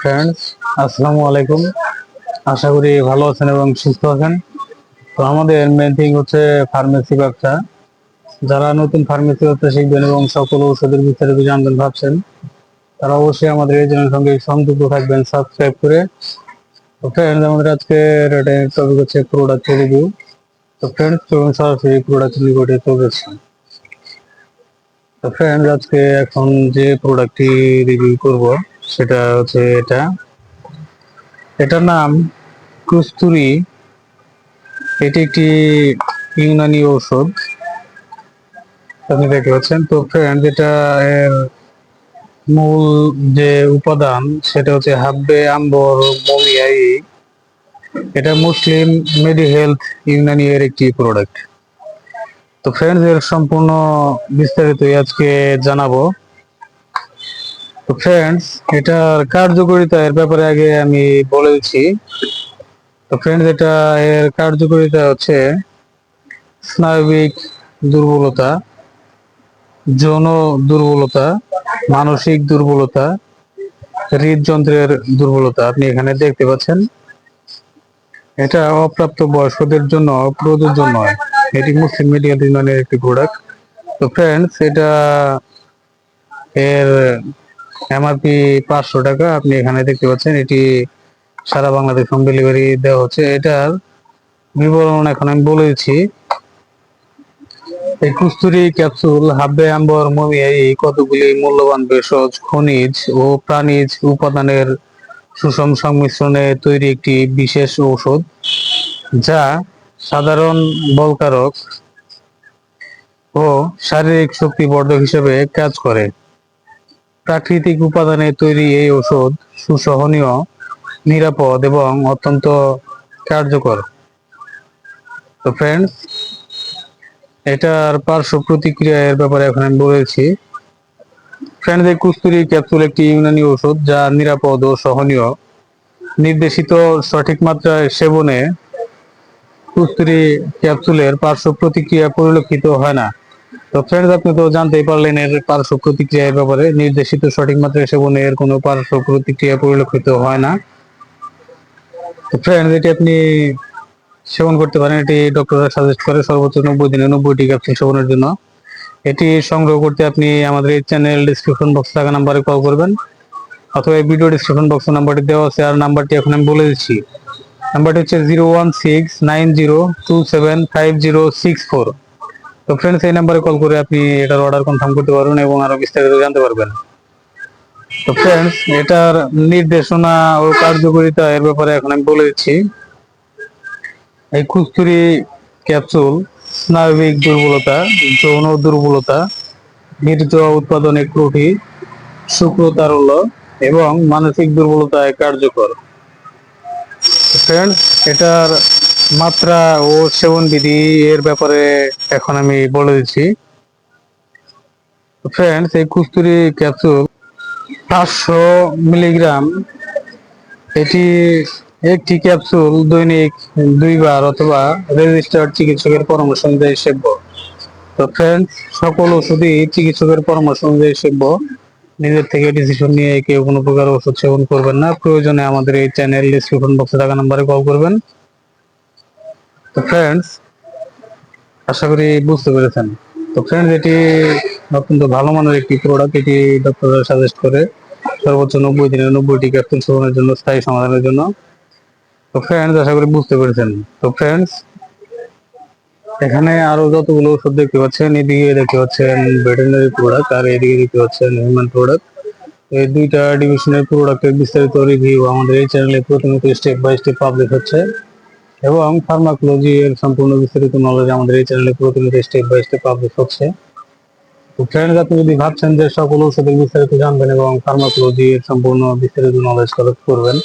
Friends আসসালামু আলাইকুম আশা করি ভালো আছেন এবং সুস্থ আছেন। তো আমাদের মেন থিং হচ্ছে ফার্মেসি ব্যবসা। যারা নতুন ফার্মেসি ব্যবসা শিখবেন এবং সকল ঔষধের বিস্তারিত জানবেন ভাবছেন, তারা অবশ্যই আমাদের এই চ্যানেলের সঙ্গে সংযুক্ত থাকবেন সাবস্ক্রাইব করে। তো ফ্রেন্ডস আমাদের আজকে টপিক হচ্ছে প্রোডাক্ট রিভিউ তো ফ্রেন্ডস চলুন সরাসরি প্রোডাক্ট রিভিউতে চলেছে তো ফ্রেন্ডস আজকে এখন যে প্রোডাক্টটি রিভিউ করব সেটা হচ্ছে এটা। এটার নাম কুস্তুরি। এটি একটি ইউনানি ঔষধ। আপনি দেখতে পাচ্ছেন। তো ফ্রেন্ড এটা এর মূল যে উপাদান, সেটা হচ্ছে হাব্বে, আম্বর, মমিয়াই। এটা মুসলিম মেডি হেলথ ইউনানি এর একটি প্রোডাক্ট তো ফ্রেন্ডস এর সম্পূর্ণ বিস্তারিত আজকে জানাব। তো ফ্রেন্ডস এটার কার্যকারিতা এর ব্যাপারে আগে আমি বলে দিচ্ছি। তো ফ্রেন্ডস এটা এর কার্যকারিতা হচ্ছে স্নায়বিক দুর্বলতা, যৌন দুর্বলতা, মানসিক দুর্বলতা, হৃদযন্ত্রের দুর্বলতা। আপনি এখানে দেখতে পাচ্ছেন, এটা অপ্রাপ্ত বয়স্কদের জন্য, প্রযোজ্য নয়। এটি মুসলিম মেডিকেল ইউনিয়নের একটি প্রোডাক্ট তো ফ্রেন্ডস এটা এর এমআরপি পাঁচশো টাকা, আপনি এখানে দেখতে পাচ্ছেন, এটি সারা বাংলাদেশ হোম ডেলিভারি দেওয়া হচ্ছে। এটার বিবরণ এখন আমি বলে দিচ্ছি। এই কুস্তুরি ক্যাপসুল হাব্বে আম্বর মমিয়া এই কতগুলি মূল্যবান ভেষজ, খনিজ ও প্রাণীজ উপাদানের সুষম সংমিশ্রণে তৈরি একটি বিশেষ ঔষধ, যা সাধারণ বলকারক ও শারীরিক শক্তি বর্ধক হিসেবে কাজ করে। প্রাকৃতিক উপাদানে তৈরি এই ওষুধ সুসহনীয়, নিরাপদ এবং অত্যন্ত কার্যকর। তো ফ্রেন্ডস এটার পার্শ্ব প্রতিক্রিয়া এর ব্যাপারে এখন আমি বলেছি। ফ্রেন্ডস এই কুস্তুরি ক্যাপসুল একটি ইউনানি ওষুধ যা নিরাপদ ও সহনীয়। নির্দেশিত সঠিক মাত্রায় সেবনে কুস্তুরি ক্যাপসুলের পার্শ্ব প্রতিক্রিয়া পরিলক্ষিত হয় না। তো ফ্রেন্ডস আপনি তো জানতেই পারলেন এর পার্শ্ব প্রতিক্রিয়ার ব্যাপারে। নির্দেশিত সঠিক মাত্রায় সেবনে এর কোনো পার্শ্ব প্রতিক্রিয়া পরিলক্ষিত হয় না। তো ফ্রেন্ডস এটি আপনি সেবন করতে পারেন। এটি ডক্টররা সাজেস্ট করে সর্বোচ্চ নব্বই দিনে নব্বইটি ক্যাপসুল সেবনের জন্য। এটি সংগ্রহ করতে আপনি আমাদের এই চ্যানেল ডিসক্রিপশন বক্স থাকা নাম্বারে কল করবেন। অথবা এই ভিডিও ডিসক্রিপশন বক্সে নাম্বারটি দেওয়া আছে। আর নাম্বারটি এখন আমি বলে দিচ্ছি। নাম্বারটি হচ্ছে zero one six nine zero two seven five zero six four তো ফ্রেন্ডস এই নাম্বারে কল করে আপনি এটার অর্ডার কনফার্ম করতে পারবেন এবং আরও বিস্তারিত জানতে পারবেন। তো ফ্রেন্ডস এটার নির্দেশনা ও কার্যকারিতা এর ব্যাপারে এখন আমি বলে দিচ্ছি। এই কুস্তুরি ক্যাপসুল স্নায়বিক দুর্বলতা, যৌন দুর্বলতা বীর্য উৎপাদনে ত্রুটি, শুক্রতারল্য এবং মানসিক দুর্বলতায় কার্যকর। ফ্রেন্ডস এটার মাত্রা ও সেবন বিধি এর ব্যাপারে এখন আমি বলে দিচ্ছি। ফ্রেন্ডস এই কুস্তুরি ক্যাপসুল পাঁচশো মিলিগ্রাম এটি একটি ক্যাপসুল দৈনিক দুইবার অথবা রেজিস্টার্ড চিকিৎসকের পরামর্শ অনুযায়ী সেব্য। তো ফ্রেন্ডস সকল ওষুধই চিকিৎসকের পরামর্শ অনুযায়ী সেব্য। নিজের থেকে ডিসিশন নিয়ে কেউ কোনো প্রকার ওষুধ সেবন করবেন না। প্রয়োজনে আমাদের এই চ্যানেল ডিসক্রিপশন বক্সে থাকা নাম্বারে কল করবেন। তো ফ্রেন্ডস আশা করি বুঝতে পেরেছেন। তো ফ্রেন্ডস এটি অত্যন্ত ভালো মানের একটি প্রোডাক্ট এটি ডক্টররা সাজেস্ট করে সর্বোচ্চ নব্বই দিনের নব্বইটি ক্যাপসুল সেবনের জন্য, স্থায়ী সমাধানের জন্য। তো ফ্রেন্ডস আশা করি বুঝতে পেরেছেন। তো ফ্রেন্ডস এখানে আরও যতগুলো ওষুধ দেখতে পাচ্ছেন, এদিকে দেখতে পাচ্ছেন ভেটেরিনারি প্রোডাক্ট আর এদিকে দেখতে পাচ্ছেন হিউম্যান প্রোডাক্ট এই দুইটা ডিভিশনের প্রোডাক্টের বিস্তারিত রিভিউ আমাদের এই চ্যানেলে প্রতিনিয়ত স্টেপ বাই স্টেপ পাবলিশ হচ্ছে। এবং ফার্মাকোলজি এর সম্পূর্ণ বিস্তারিত নলেজ আমাদের এই চ্যানেলে প্রতিনিয়ত স্টেপ বাই স্টেপ পাবলিশ হচ্ছে। ফ্রেন্ডস আপনি যদি ভাবছেন যে সকল ওষুধের বিস্তারিত জানবেন এবং ফার্মাকোলজি এর সম্পূর্ণ বিস্তারিত নলেজ কালেক্ট করবেন,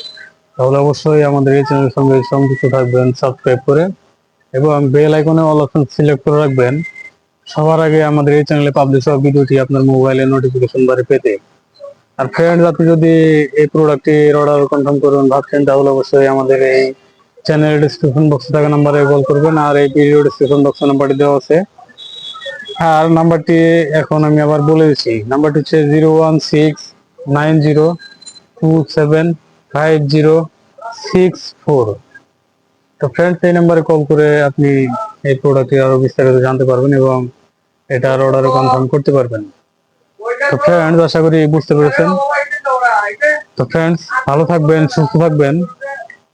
তাহলে অবশ্যই আমাদের এই চ্যানেলের সঙ্গে সংযুক্ত থাকবেন সাবস্ক্রাইব করে এবং বেল আইকনে অল অপশন সিলেক্ট করে রাখবেন। সবার আগে আমাদের এই চ্যানেলে পাবলিশ হওয়া ভিডিওটি আপনার মোবাইলে নোটিফিকেশন বারে পেতে। আর ফ্রেন্ডস আপনি যদি এই প্রোডাক্টের অর্ডার কনফার্ম করবেন, ভাবছেন, তাহলে অবশ্যই আমাদের এই চ্যানেল ডিসক্রিপশন বক্সে থাকা নাম্বারে কল করবেন আর এই ভিডিও ডিসক্রিপশন বক্সে নাম্বারটি দেওয়া আছে। আর নাম্বারটি এখন আমি আবার বলে দিচ্ছি। নাম্বারটি হচ্ছে zero one six nine zero two seven five zero six four তো ফ্রেন্ডস এই নাম্বারে কল করে আপনি এই প্রোডাক্টটি আরও বিস্তারিত জানতে পারবেন এবং এটার অর্ডারও কনফার্ম করতে পারবেন। তো ফ্রেন্ডস আশা করি বুঝতে পেরেছেন। তো ফ্রেন্ডস ভালো থাকবেন, সুস্থ থাকবেন।